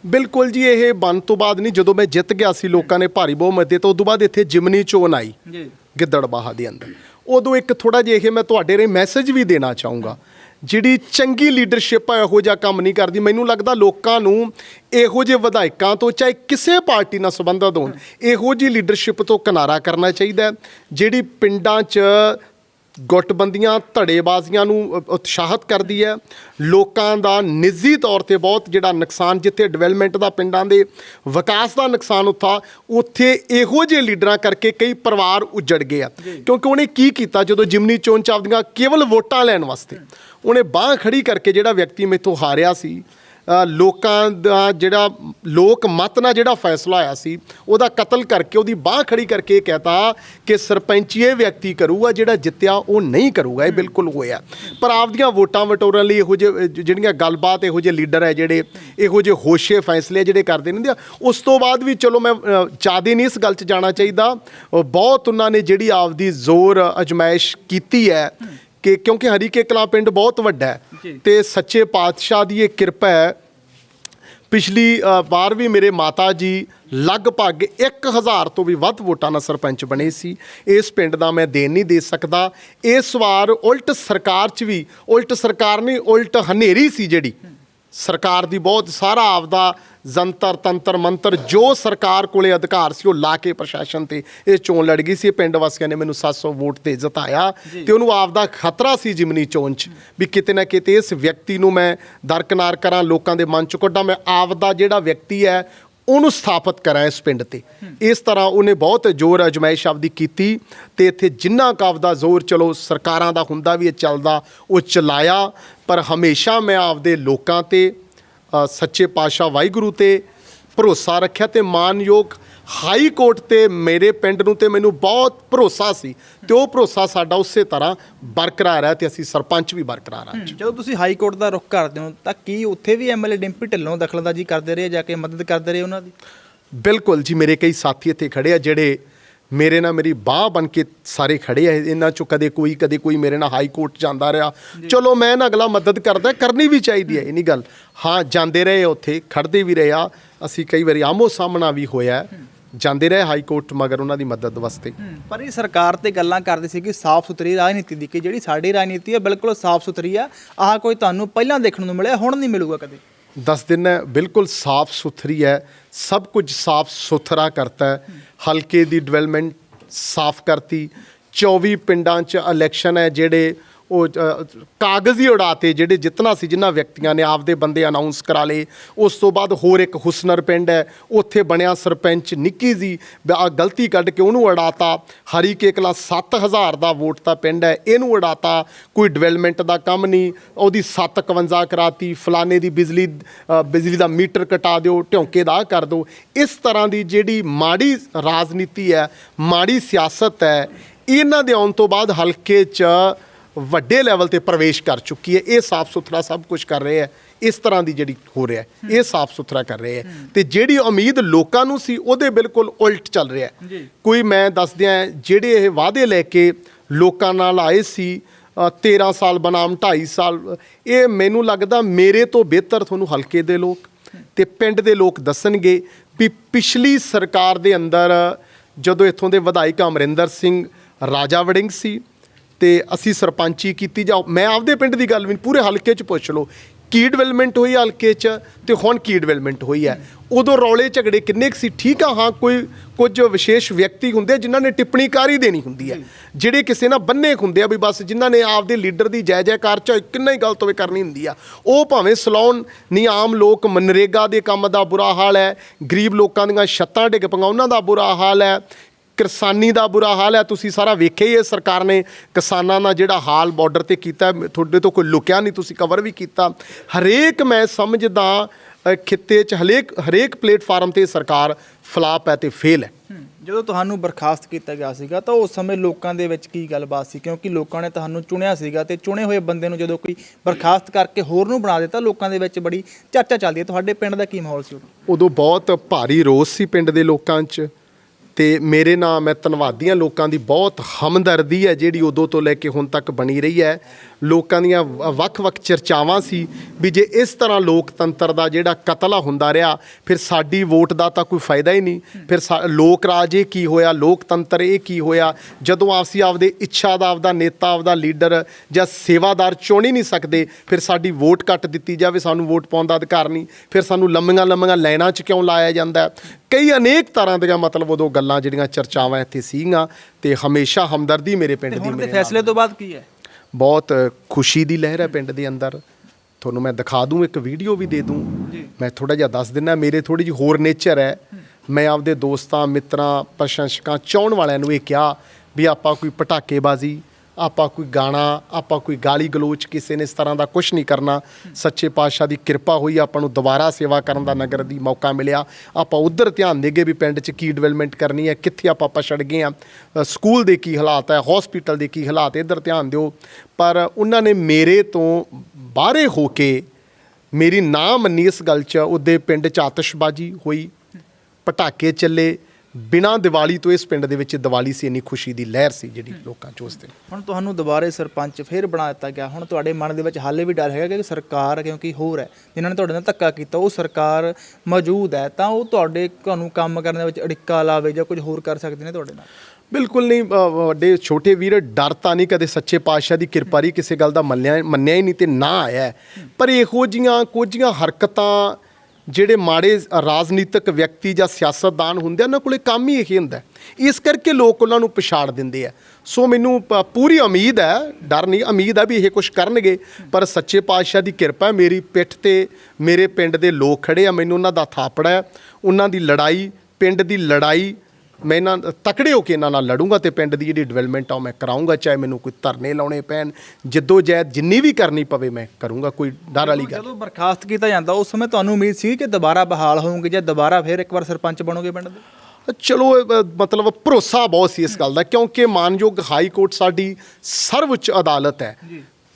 ਬਿਲਕੁਲ ਜੀ ਇਹ ਬਣ ਤੋਂ ਬਾਅਦ ਨਹੀਂ ਜਦੋਂ ਮੈਂ ਜਿੱਤ ਗਿਆ ਸੀ ਲੋਕਾਂ ਨੇ ਭਾਰੀ ਬਹੁਮਤ ਤਾਂ ਉਦੋਂ ਬਾਅਦ ਇੱਥੇ ਜਿਮਨੀ ਚੋਣ ਆਈ ਜੀ। ਗਿੱਦੜਬਾਹਾ ਦੇ ਅੰਦਰ। ਉਦੋਂ ਇੱਕ ਥੋੜਾ ਜਿਹਾ ਇਹ ਮੈਂ ਤੁਹਾਡੇ ਰੇ ਮੈਸੇਜ ਵੀ ਦੇਣਾ ਚਾਹੂੰਗਾ। ਜਿਹੜੀ ਚੰਗੀ ਲੀਡਰਸ਼ਿਪ ਹੈ ਇਹੋ ਜਿਹਾ ਕੰਮ ਨਹੀਂ ਕਰਦੀ। ਮੈਨੂੰ ਲੱਗਦਾ ਲੋਕਾਂ ਨੂੰ ਇਹੋ ਜਿਹੇ ਵਿਧਾਇਕਾਂ ਤੋਂ ਚਾਹੇ ਕਿਸੇ ਪਾਰਟੀ ਨਾਲ ਸੰਬੰਧਿਤ ਹੋਣ ਇਹੋ ਜਿਹੀ ਲੀਡਰਸ਼ਿਪ ਤੋਂ ਕਿਨਾਰਾ ਕਰਨਾ ਚਾਹੀਦਾ ਜਿਹੜੀ ਪਿੰਡਾਂ 'ਚ ਗੁੱਟਬੰਦੀਆਂ ਧੜੇਬਾਜ਼ੀਆਂ ਨੂੰ ਉਤਸ਼ਾਹਿਤ ਕਰਦੀ ਹੈ। ਲੋਕਾਂ ਦਾ ਨਿੱਜੀ ਤੌਰ ਤੇ ਬਹੁਤ ਜਿਹੜਾ ਨੁਕਸਾਨ ਜਿੱਥੇ ਡਿਵੈਲਪਮੈਂਟ ਦਾ ਪਿੰਡਾਂ ਦੇ ਵਿਕਾਸ ਦਾ ਨੁਕਸਾਨ ਉੱਥਾ ਉੱਥੇ ਇਹੋ ਜਿਹੇ ਲੀਡਰਾਂ ਕਰਕੇ ਕਈ ਪਰਿਵਾਰ ਉਜੜ ਗਏ ਆ। ਕਿਉਂਕਿ ਉਹਨੇ ਕੀ ਕੀਤਾ ਜਦੋਂ ਜਿਮਨੀ ਚੋਣ ਚ ਆਪਦੀਆਂ ਕੇਵਲ ਵੋਟਾਂ ਲੈਣ ਵਾਸਤੇ ਉਹਨੇ ਬਾਹ ਖੜੀ ਕਰਕੇ ਜਿਹੜਾ ਵਿਅਕਤੀ ਮੇਥੋਂ ਹਾਰਿਆ ਸੀ ਲੋਕਾਂ ਦਾ ਜਿਹੜਾ ਲੋਕ ਮਤ ਨਾਲ ਜਿਹੜਾ ਫੈਸਲਾ ਆਇਆ ਸੀ ਉਹਦਾ ਕਤਲ ਕਰਕੇ ਉਹਦੀ ਬਾਹ ਖੜੀ ਕਰਕੇ ਇਹ ਕਹਤਾ ਕਿ ਸਰਪੰਚੀ ਇਹ ਵਿਅਕਤੀ ਕਰੂਗਾ ਜਿਹੜਾ ਜਿੱਤਿਆ ਉਹ ਨਹੀਂ ਕਰੂਗਾ ਇਹ ਬਿਲਕੁਲ ਹੋਇਆ। ਪਰ ਆਪਦੀਆਂ ਵੋਟਾਂ ਵਟੋਰਨ ਲਈ ਇਹੋ ਜਿਹੇ ਜਿਹੜੀਆਂ ਗੱਲਬਾਤ ਇਹੋ ਜਿਹੇ ਲੀਡਰ ਹੈ ਜਿਹੜੇ ਇਹੋ ਜਿਹੇ ਹੋਸ਼ੇ ਫੈਸਲੇ ਜਿਹੜੇ ਕਰਦੇ ਨੇ ਉਸ ਤੋਂ ਬਾਅਦ ਵੀ ਚਲੋ ਮੈਂ ਜ਼ਿਆਦੇ ਨਹੀਂ ਇਸ ਗੱਲ 'ਚ ਜਾਣਾ ਚਾਹੀਦਾ। ਬਹੁਤ ਉਹਨਾਂ ਨੇ ਜਿਹੜੀ ਆਪਦੀ ਜ਼ੋਰ ਅਜਮਾਇਸ਼ ਕੀਤੀ ਹੈ। ਕਿ ਕਿਉਂਕਿ ਹਰੀਕੇ ਕਲਾਂ ਪਿੰਡ ਬਹੁਤ ਵੱਡਾ ਹੈ। ਤੇ ਸੱਚੇ ਪਾਤਸ਼ਾਹ ਦੀ ਇਹ ਕਿਰਪਾ ਹੈ। ਪਿਛਲੀ ਵਾਰ ਵੀ ਮੇਰੇ ਮਾਤਾ ਜੀ ਲਗਭਗ 1000 ਤੋਂ ਵੀ ਵੱਧ ਵੋਟਾਂ ਨਾਲ ਸਰਪੰਚ ਬਣੇ ਸੀ। ਇਸ ਪਿੰਡ ਦਾ ਮੈਂ ਦੇਣ ਨਹੀਂ ਦੇ ਸਕਦਾ। ਇਸ ਵਾਰ ਉਲਟ ਸਰਕਾਰ 'ਚ ਵੀ ਉਲਟ ਸਰਕਾਰ ਨਹੀਂ ਉਲਟ ਹਨੇਰੀ ਸੀ ਜਿਹੜੀ। ਸਰਕਾਰ ਦੀ ਬਹੁਤ ਸਾਰਾ ਆਪਦਾ ਜੰਤਰ ਤੰਤਰ ਮੰਤਰ ਜੋ ਸਰਕਾਰ ਕੋਲੇ ਅਧਿਕਾਰ ਸੀ ਉਹ ਲਾ ਕੇ ਪ੍ਰਸ਼ਾਸਨ ਤੇ ਇਹ ਚੋਣ ਲੜ ਗਈ ਸੀ। ਇਹ ਪਿੰਡ ਵਾਸੀਆਂ ਨੇ ਮੈਨੂੰ 700 ਵੋਟ ਤੇ ਜਿਤਾਇਆ ਤੇ ਉਹਨੂੰ ਆਪਦਾ ਖਤਰਾ ਸੀ ਜਿਮਨੀ ਚੋਣ 'ਚ ਵੀ ਕਿਤੇ ਨਾ ਕਿਤੇ ਇਸ ਵਿਅਕਤੀ ਨੂੰ ਮੈਂ ਦਰਕਨਾਰ ਕਰਾਂ ਲੋਕਾਂ ਦੇ ਮਨ 'ਚ ਕੱਢਾਂ ਮੈਂ ਆਪਦਾ ਜਿਹੜਾ ਵਿਅਕਤੀ ਹੈ ਉਹਨੂੰ ਸਥਾਪਿਤ ਕਰਾਂ ਇਸ ਪਿੰਡ ਤੇ। ਇਸ ਤਰ੍ਹਾਂ ਉਹਨੇ ਬਹੁਤ ਜ਼ੋਰ ਅਜਮਾਇਸ਼ ਆਪਦੀ ਕੀਤੀ ਤੇ ਇੱਥੇ ਜਿੰਨਾ ਕੁ ਆਪਦਾ ਜ਼ੋਰ ਚਲੋ ਸਰਕਾਰਾਂ ਦਾ ਹੁੰਦਾ ਵੀ ਇਹ ਚੱਲਦਾ, ਉਹ ਚਲਾਇਆ। ਪਰ ਹਮੇਸ਼ਾ ਮੈਂ ਆਪਦੇ ਲੋਕਾਂ ਤੇ ਸੱਚੇ ਪਾਤਸ਼ਾਹ ਵਾਹਿਗੁਰੂ ਤੇ ਭਰੋਸਾ ਰੱਖਿਆ ਤੇ ਮਾਨਯੋਗ ਹਾਈ ਕੋਰਟ ਤੇ ਮੇਰੇ ਪਿੰਡ ਨੂੰ ਤੇ ਮੈਨੂੰ ਬਹੁਤ ਭਰੋਸਾ ਸੀ ਤੇ ਉਹ ਭਰੋਸਾ ਸਾਡਾ ਉਸੇ ਤਰ੍ਹਾਂ ਬਰਕਰਾਰ ਹੈ ਤੇ ਅਸੀਂ ਸਰਪੰਚ ਵੀ ਬਰਕਰਾਰ ਹਾਂ। ਜਦੋਂ ਤੁਸੀਂ ਹਾਈ ਕੋਰਟ ਦਾ ਰੁਖ ਕਰਦੇ ਹੋ ਤਾਂ ਕੀ ਉੱਥੇ ਵੀ ਐਮਐਲਏ ਡਿੰਪੀ ਢਿੱਲੋਂ ਦਖਲਅੰਦਾਜ਼ੀ ਕਰਦੇ ਰਹੇ ਜਾ ਕੇ ਮਦਦ ਕਰਦੇ ਰਹੇ ਉਹਨਾਂ ਦੀ? ਬਿਲਕੁਲ ਜੀ ਮੇਰੇ ਕਈ ਸਾਥੀ ਇੱਥੇ ਖੜੇ ਆ ਜਿਹੜੇ ਮੇਰੇ ਨਾਲ ਮੇਰੀ ਬਾਹ ਬਣ ਕੇ ਸਾਰੇ ਖੜੇ ਆ ਇਹਨਾਂ ਚੋਂ ਕਦੇ ਕੋਈ ਕਦੇ ਕੋਈ ਮੇਰੇ ਨਾਲ ਹਾਈ ਕੋਰਟ ਜਾਂਦਾ ਰਿਹਾ। ਚਲੋ ਮੈਂ ਨਾ ਅਗਲਾ ਮਦਦ ਕਰਦਾ ਕਰਨੀ ਵੀ ਚਾਹੀਦੀ ਹੈ ਇਹ ਨਹੀਂ ਗੱਲ। ਹਾਂ ਜਾਂਦੇ ਰਹੇ ਉੱਥੇ ਖੜਦੇ ਵੀ ਰਹੇ ਆ। ਅਸੀਂ ਕਈ ਵਾਰੀ ਆਮੋ ਸਾਹਮਣਾ ਵੀ ਹੋਇਆ। ਹੈ। ਜਾਂਦੇ ਰਹੇ ਹਾਈ ਕੋਰਟ ਮਗਰ ਉਹਨਾਂ ਦੀ ਮਦਦ ਵਾਸਤੇ। ਪਰ ਇਹ ਸਰਕਾਰ ਤੇ ਗੱਲਾਂ ਕਰਦੀ ਸੀ ਕਿ ਸਾਫ਼ ਸੁਥਰੀ ਰਾਜਨੀਤੀ ਦੀ ਕਿ ਜਿਹੜੀ ਸਾਡੀ ਰਾਜਨੀਤੀ ਹੈ ਬਿਲਕੁਲ ਸਾਫ਼ ਸੁਥਰੀ ਆ ਆਹ ਕੋਈ ਤੁਹਾਨੂੰ ਪਹਿਲਾਂ ਦੇਖਣ ਨੂੰ ਮਿਲਿਆ ਹੁਣ ਨਹੀਂ ਮਿਲੂਗਾ ਕਦੇ? ਦਸ ਦਿਨ ਹੈ ਬਿਲਕੁਲ ਸਾਫ਼ ਸੁਥਰੀ ਹੈ ਸਭ ਕੁਝ ਸਾਫ਼ ਸੁਥਰਾ ਕਰਤਾ ਹੈ ਹਲਕੇ ਦੀ ਡਿਵੈਲਪਮੈਂਟ ਸਾਫ਼ ਕਰਤੀ 24 ਪਿੰਡਾਂ 'ਚ ਇਲੈਕਸ਼ਨ ਹੈ ਜਿਹੜੇ ਉਹ ਕਾਗਜ਼ ਹੀ ਉਡਾਤੇ ਜਿਹੜੇ ਜਿੱਤਣਾ ਸੀ ਜਿਨ੍ਹਾਂ ਵਿਅਕਤੀਆਂ ਨੇ ਆਪਦੇ ਬੰਦੇ ਅਨਾਉਂਸ ਕਰਾ ਲਏ, ਉਸ ਤੋਂ ਬਾਅਦ ਹੋਰ ਇੱਕ ਹੁਸਨਰ ਪਿੰਡ ਹੈ, ਉੱਥੇ ਬਣਿਆ ਸਰਪੰਚ ਨਿੱਕੀ ਜੀ ਆਹ ਗਲਤੀ ਕੱਢ ਕੇ ਉਹਨੂੰ ਉਡਾਤਾ ਹਰੀ ਕੇਕਲਾ 7000 ਦਾ ਵੋਟ ਦਾ ਪਿੰਡ ਹੈ, ਇਹਨੂੰ ਉਡਾਤਾ, ਕੋਈ ਡਿਵੈਲਪਮੈਂਟ ਦਾ ਕੰਮ ਨਹੀਂ, ਉਹਦੀ 751 ਕਰਾਤੀ, ਫਲਾਣੇ ਦੀ ਬਿਜਲੀ ਬਿਜਲੀ ਦਾ ਮੀਟਰ ਕਟਾ ਦਿਓ ਢਿਉਂਕੇ ਦਾ ਕਰ ਦਿਓ, ਇਸ ਤਰ੍ਹਾਂ ਦੀ ਜਿਹੜੀ ਮਾੜੀ ਰਾਜਨੀਤੀ ਹੈ, ਮਾੜੀ ਸਿਆਸਤ ਹੈ, ਇਹਨਾਂ ਦੇ ਆਉਣ ਤੋਂ ਬਾਅਦ ਹਲਕੇ 'ਚ ਵੱਡੇ ਲੈਵਲ ਤੇ ਪ੍ਰਵੇਸ਼ ਕਰ ਚੁੱਕੀ ਹੈ। ਇਹ ਸਾਫ਼ ਸੁਥਰਾ ਸਭ ਕੁਝ ਕਰ ਰਹੇ ਹੈ। ਇਸ ਤਰ੍ਹਾਂ ਦੀ ਜਿਹੜੀ ਹੋ ਰਿਹਾ ਹੈ ਇਹ ਸਾਫ਼ ਸੁਥਰਾ ਕਰ ਰਹੇ ਹੈ। ਤੇ ਜਿਹੜੀ ਉਮੀਦ ਲੋਕਾਂ ਨੂੰ ਸੀ ਉਹਦੇ ਬਿਲਕੁਲ ਉਲਟ ਚੱਲ ਰਿਹਾ ਹੈ। ਕੋਈ ਮੈਂ ਦੱਸ ਦਿਆਂ ਜਿਹੜੇ ਇਹ ਵਾਅਦੇ ਲੈ ਕੇ ਲੋਕਾਂ ਨਾਲ ਆਏ ਸੀ ਅ, 13 ਸਾਲ ਬਨਾਮ 2.5 ਸਾਲ ਇਹ ਮੈਨੂੰ ਲੱਗਦਾ ਮੇਰੇ ਤੋਂ ਬਿਹਤਰ ਤੁਹਾਨੂੰ ਹਲਕੇ ਦੇ ਲੋਕ ਤੇ ਪਿੰਡ ਦੇ ਲੋਕ ਦੱਸਣਗੇ ਵੀ ਪਿਛਲੀ ਸਰਕਾਰ ਦੇ ਅੰਦਰ ਜਦੋਂ ਇੱਥੋਂ ਦੇ ਵਿਧਾਇਕ ਅਮਰਿੰਦਰ ਸਿੰਘ ਰਾਜਾ ਵੜਿੰਗ ਸੀ ਤੇ ਅਸੀਂ ਸਰਪੰਚੀ ਕੀਤੀ ਜਾਂ ਮੈਂ ਆਪਦੇ ਪਿੰਡ ਦੀ ਗੱਲ ਵੀ ਨਹੀਂ, ਪੂਰੇ ਹਲਕੇ 'ਚ ਪੁੱਛ ਲਓ। ਕੀ ਡਿਵੈਲਪਮੈਂਟ ਹੋਈ ਹਲਕੇ 'ਚ ਤੇ ਹੁਣ ਕੀ ਡਿਵੈਲਪਮੈਂਟ ਹੋਈ ਹੈ? ਉਦੋਂ ਰੌਲੇ ਝਗੜੇ ਕਿੰਨੇ ਕੁ ਸੀ? ਠੀਕ ਆ ਹਾਂ ਕੋਈ ਕੁਝ ਵਿਸ਼ੇਸ਼ ਵਿਅਕਤੀ ਹੁੰਦੇ ਜਿਨ੍ਹਾਂ ਨੇ ਟਿੱਪਣੀ ਕਾਰੀ ਦੇਣੀ ਹੁੰਦੀ ਹੈ। ਜਿਹੜੇ ਕਿਸੇ ਨਾਲ ਬੰਨੇ ਹੁੰਦੇ ਆ ਵੀ ਬਸ ਜਿਨ੍ਹਾਂ ਨੇ ਆਪਦੇ ਲੀਡਰ ਦੀ ਜੈ ਜੈਕਾਰ ਚ ਕਿੰਨਾ ਹੀ ਗਲਤ ਹੋਵੇ ਕਰਨੀ ਹੁੰਦੀ ਆ। ਉਹ ਭਾਵੇਂ ਸਲਾਉਣ ਨਹੀਂ ਆਮ ਲੋਕ ਮਨਰੇਗਾ ਦੇ ਕੰਮ ਦਾ ਬੁਰਾ ਹਾਲ ਹੈ ਗਰੀਬ ਲੋਕਾਂ ਦੀਆਂ ਛੱਤਾਂ ਡਿੱਗ ਪਈਆਂ ਉਹਨਾਂ ਦਾ ਬੁਰਾ ਹਾਲ ਹੈ। ਕਿਸਾਨੀ ਦਾ ਬੁਰਾ ਹਾਲ ਹੈ ਤੁਸੀਂ ਸਾਰਾ ਵੇਖਿਆ ਹੀ ਹੈ ਸਰਕਾਰ ਨੇ ਕਿਸਾਨਾਂ ਦਾ ਜਿਹੜਾ ਹਾਲ ਬਾਰਡਰ ਤੇ ਕੀਤਾ ਤੁਹਾਡੇ ਤੋਂ ਕੋਈ ਲੁਕਿਆ ਨਹੀਂ ਤੁਸੀਂ ਕਵਰ ਵੀ ਕੀਤਾ। ਹਰੇਕ ਮੈਂ ਸਮਝਦਾ ਖਿੱਤੇ 'ਚ ਹਰੇਕ ਹਰੇਕ ਪਲੇਟਫਾਰਮ ਤੇ ਸਰਕਾਰ ਫਲਾਪ ਹੈ ਤੇ ਫੇਲ ਹੈ। ਜਦੋਂ ਤੁਹਾਨੂੰ ਬਰਖਾਸਤ ਕੀਤਾ ਗਿਆ ਸੀਗਾ ਤਾਂ ਉਸ ਸਮੇਂ ਲੋਕਾਂ ਦੇ ਵਿੱਚ ਕੀ ਗੱਲਬਾਤ ਸੀ? ਕਿਉਂਕਿ ਲੋਕਾਂ ਨੇ ਤੁਹਾਨੂੰ ਚੁਣਿਆ ਸੀਗਾ ਤੇ ਚੁਣੇ ਹੋਏ ਬੰਦੇ ਨੂੰ ਜਦੋਂ ਕੋਈ ਬਰਖਾਸਤ ਕਰਕੇ ਹੋਰ ਨੂੰ ਬਣਾ ਦਿੱਤਾ ਲੋਕਾਂ ਦੇ ਵਿੱਚ ਬੜੀ ਚਰਚਾ ਚੱਲਦੀ ਹੈ। ਤੁਹਾਡੇ ਪਿੰਡ ਦਾ ਕੀ ਮਾਹੌਲ ਸੀ ਉਦੋਂ ਬਹੁਤ ਭਾਰੀ ਰੋਸ ਸੀ ਪਿੰਡ ਦੇ ਲੋਕਾਂ 'ਚ। ਤੇ ਮੇਰੇ ਨਾਲ ਮੈਂ ਧੰਨਵਾਦੀਆਂ ਲੋਕਾਂ ਦੀ ਬਹੁਤ ਹਮਦਰਦੀ ਹੈ ਜਿਹੜੀ ਉਦੋਂ ਤੋਂ ਲੈ ਕੇ ਹੁਣ ਤੱਕ ਬਣੀ ਰਹੀ ਹੈ। ਲੋਕਾਂ ਦੀਆਂ ਵ- ਵੱਖ-ਵੱਖ ਚਰਚਾਵਾਂ ਸੀ ਵੀ ਜੇ ਇਸ ਤਰ੍ਹਾਂ ਲੋਕਤੰਤਰ ਦਾ ਜਿਹੜਾ ਕਤਲ ਹੁੰਦਾ ਰਿਹਾ, ਫਿਰ ਸਾਡੀ ਵੋਟ ਦਾ ਤਾਂ ਕੋਈ ਫਾਇਦਾ ਹੀ ਨਹੀਂ। ਫਿਰ ਸਾ- ਲੋਕ ਰਾਜ ਇਹ ਕੀ ਹੋਇਆ, ਲੋਕਤੰਤਰ ਇਹ ਕੀ ਹੋਇਆ, ਜਦੋਂ ਅਸੀਂ ਆਪਦੇ ਇੱਛਾ ਦਾ, ਆਪਦਾ ਨੇਤਾ, ਆਪਦਾ ਲੀਡਰ ਜਾਂ ਸੇਵਾਦਾਰ ਚੁਣ ਹੀ ਨਹੀਂ ਸਕਦੇ, ਫਿਰ ਸਾਡੀ ਵੋਟ ਕੱਟ ਦਿੱਤੀ ਜਾਵੇ, ਸਾਨੂੰ ਵੋਟ ਪਾਉਣ ਦਾ ਅਧਿਕਾਰ ਨਹੀਂ। ਫਿਰ ਸਾਨੂੰ ਲੰਮੀਆਂ ਲੰਮੀਆਂ ਲਾਈਨਾਂ 'ਚ ਕਿਉਂ ਲਾਇਆ ਜਾਂਦਾ ਕਈ ਅਨੇਕ ਤਰ੍ਹਾਂ ਦੀਆਂ ਮਤਲਬ ਉਦੋਂ ਗੱਲਾਂ ਜਿਹੜੀਆਂ ਚਰਚਾਵਾਂ ਇੱਥੇ ਸੀਗੀਆਂ ਤੇ ਹਮੇਸ਼ਾ ਹਮਦਰਦੀ ਮੇਰੇ ਪਿੰਡ ਦੀ ਹੁਣ ਦੇ ਮੇਰੇ ਨਾਲ। ਫੈਸਲੇ ਤੋਂ ਬਾਅਦ ਕੀ ਹੈ? ਬਹੁਤ ਖੁਸ਼ੀ ਦੀ ਲਹਿਰ ਹੈ ਪਿੰਡ ਦੇ ਅੰਦਰ। ਤੁਹਾਨੂੰ ਮੈਂ ਦਿਖਾ ਦੂੰ ਇੱਕ ਵੀਡੀਓ ਵੀ ਦੇ ਦੂੰ। ਮੈਂ ਥੋੜਾ ਜਿਹਾ ਦੱਸ ਦਿੰਦਾ ਮੇਰੇ ਥੋੜੀ ਜਿਹੀ ਹੋਰ ਨੇਚਰ ਹੈ। ਮੈਂ ਆਪਦੇ ਦੋਸਤਾਂ ਮਿੱਤਰਾਂ ਪ੍ਰਸ਼ੰਸਕਾਂ ਚਾਹਣ ਵਾਲਿਆਂ ਨੂੰ ਇਹ ਕਿਹਾ ਵੀ ਆਪਾਂ ਕੋਈ ਪਟਾਕੇਬਾਜ਼ੀ ਆਪਾਂ ਕੋਈ ਗਾਣਾ, ਆਪਾਂ ਕੋਈ ਗਾਲੀ ਗਲੋਚ, ਕਿਸੇ ਨੇ ਇਸ ਤਰ੍ਹਾਂ ਦਾ ਕੁਝ ਨਹੀਂ ਕਰਨਾ। ਸੱਚੇ ਪਾਤਸ਼ਾਹ ਦੀ ਕਿਰਪਾ ਹੋਈ, ਆਪਾਂ ਨੂੰ ਦੁਬਾਰਾ ਸੇਵਾ ਕਰਨ ਦਾ ਨਗਰ ਦੀ ਮੌਕਾ ਮਿਲਿਆ। ਆਪਾਂ ਉਧਰ ਧਿਆਨ ਦੇਗੇ ਵੀ ਪਿੰਡ 'ਚ ਕੀ ਡਿਵੈਲਪਮੈਂਟ ਕਰਨੀ ਹੈ, ਕਿੱਥੇ ਆਪਾਂ ਪਛੜ ਗਏ ਆ ਸਕੂਲ ਦੇ ਕੀ ਹਾਲਾਤ ਹੈ ਹਸਪੀਟਲ ਦੇ ਕੀ ਹਾਲਾਤ, ਇੱਧਰ ਧਿਆਨ ਦਿਓ। ਪਰ ਉਹਨਾਂ ਨੇ ਮੇਰੇ ਤੋਂ ਬਾਹਰੇ ਹੋ ਕੇ ਮੇਰੀ ਨਾ ਮੰਨੀ ਇਸ ਗੱਲ 'ਚ, ਉਹਦੇ ਪਿੰਡ 'ਚ ਆਤਿਸ਼ਬਾਜ਼ੀ ਹੋਈ, ਪਟਾਕੇ ਚੱਲੇ ਬਿਨਾਂ ਦੀਵਾਲੀ ਤੋਂ ਇਸ ਪਿੰਡ ਦੇ ਵਿੱਚ ਦੀਵਾਲੀ ਸੀ ਇੰਨੀ ਖੁਸ਼ੀ ਦੀ ਲਹਿਰ ਸੀ ਜਿਹੜੀ ਲੋਕਾਂ 'ਚ ਉਸ ਦਿਨ। ਹੁਣ ਤੁਹਾਨੂੰ ਦੁਬਾਰੇ ਸਰਪੰਚ ਫੇਰ ਬਣਾ ਦਿੱਤਾ ਗਿਆ। ਹੁਣ ਤੁਹਾਡੇ ਮਨ ਦੇ ਵਿੱਚ ਹਾਲੇ ਵੀ ਡਰ ਹੈਗਾ ਕਿ ਸਰਕਾਰ ਕਿਉਂਕਿ ਹੋਰ ਹੈ ਜਿਨ੍ਹਾਂ ਨੇ ਤੁਹਾਡੇ ਨਾਲ ਧੱਕਾ ਕੀਤਾ ਉਹ ਸਰਕਾਰ ਮੌਜੂਦ ਹੈ ਤਾਂ ਉਹ ਤੁਹਾਡੇ ਤੁਹਾਨੂੰ ਕੰਮ ਕਰਨ ਦੇ ਵਿੱਚ ਅੜਿੱਕਾ ਲਾਵੇ ਜਾਂ ਕੁਝ ਹੋਰ ਕਰ ਸਕਦੇ ਨੇ ਤੁਹਾਡੇ ਨਾਲ? ਬਿਲਕੁਲ ਨਹੀਂ ਵੱਡੇ ਛੋਟੇ ਵੀਰ ਡਰ ਤਾਂ ਨਹੀਂ ਕਦੇ ਸੱਚੇ ਪਾਤਸ਼ਾਹ ਦੀ ਕਿਰਪਾ ਰਹੀ ਕਿਸੇ ਗੱਲ ਦਾ ਮੰਨਿਆ ਮੰਨਿਆ ਹੀ ਨਹੀਂ ਤੇ ਨਾ ਆਇਆ। ਹੈ। ਪਰ ਇਹੋ ਜੀਆਂ ਕੁਝੀਆਂ ਹਰਕਤਾਂ ਜਿਹੜੇ ਮਾੜੇ ਰਾਜਨੀਤਿਕ ਵਿਅਕਤੀ ਜਾਂ ਸਿਆਸਤਦਾਨ ਹੁੰਦੇ ਆ, ਉਹਨਾਂ ਕੋਲੇ ਕੰਮ ਹੀ ਇਹ ਹੁੰਦਾ ਇਸ ਕਰਕੇ ਲੋਕ ਉਹਨਾਂ ਨੂੰ ਪਛਾੜ ਦਿੰਦੇ ਆ। ਸੋ ਮੈਨੂੰ ਪ- ਪੂਰੀ ਉਮੀਦ ਹੈ, ਡਰ ਨਹੀਂ, ਉਮੀਦ ਆ ਵੀ ਇਹ ਕੁਝ ਕਰਨਗੇ, ਪਰ ਸੱਚੇ ਪਾਤਸ਼ਾਹ ਦੀ ਕਿਰਪਾ ਮੇਰੀ ਪਿੱਠ ਤੇ ਮੇਰੇ ਪਿੰਡ ਦੇ ਲੋਕ ਖੜੇ ਆ, ਮੈਨੂੰ ਉਹਨਾਂ ਦਾ ਥਾਪੜਾ ਉਹਨਾਂ ਦੀ ਲੜਾਈ, ਪਿੰਡ ਦੀ ਲੜਾਈ ਮੈਂ ਇਹਨਾਂ ਤਕੜੇ ਹੋ ਕੇ ਇਹਨਾਂ ਨਾਲ ਲੜੂੰਗਾ ਤੇ ਪਿੰਡ ਦੀ ਜਿਹੜੀ ਡਿਵੈਲਪਮੈਂਟ ਆ ਉਹ ਮੈਂ ਕਰਾਉਂਗਾ ਚਾਹੇ ਮੈਨੂੰ ਕੋਈ ਧਰਨੇ ਲਾਉਣੇ ਪੈਣ ਜਿੱਦੋ ਜਹਿਦ ਜਿੰਨੀ ਵੀ ਕਰਨੀ ਪਵੇ ਮੈਂ ਕਰੂੰਗਾ ਕੋਈ ਡਰ ਵਾਲੀ ਗੱਲ ਜਦੋਂ ਬਰਖਾਸਤ ਕੀਤਾ ਜਾਂਦਾ ਉਸ ਸਮੇਂ ਤੁਹਾਨੂੰ ਉਮੀਦ ਸੀ ਕਿ ਦੁਬਾਰਾ ਬਹਾਲ ਹੋਵੋਗੇ ਜਾਂ ਦੁਬਾਰਾ ਫੇਰ ਇੱਕ ਵਾਰ ਸਰਪੰਚ ਬਣੋਗੇ ਪਿੰਡ ਦੇ ਚਲੋ ਮਤਲਬ ਭਰੋਸਾ ਬਹੁਤ ਸੀ ਇਸ ਗੱਲ ਦਾ ਕਿਉਂਕਿ ਮਾਨਯੋਗ ਹਾਈ ਕੋਰਟ ਸਾਡੀ ਸਰਵਉੱਚ ਅਦਾਲਤ ਹੈ।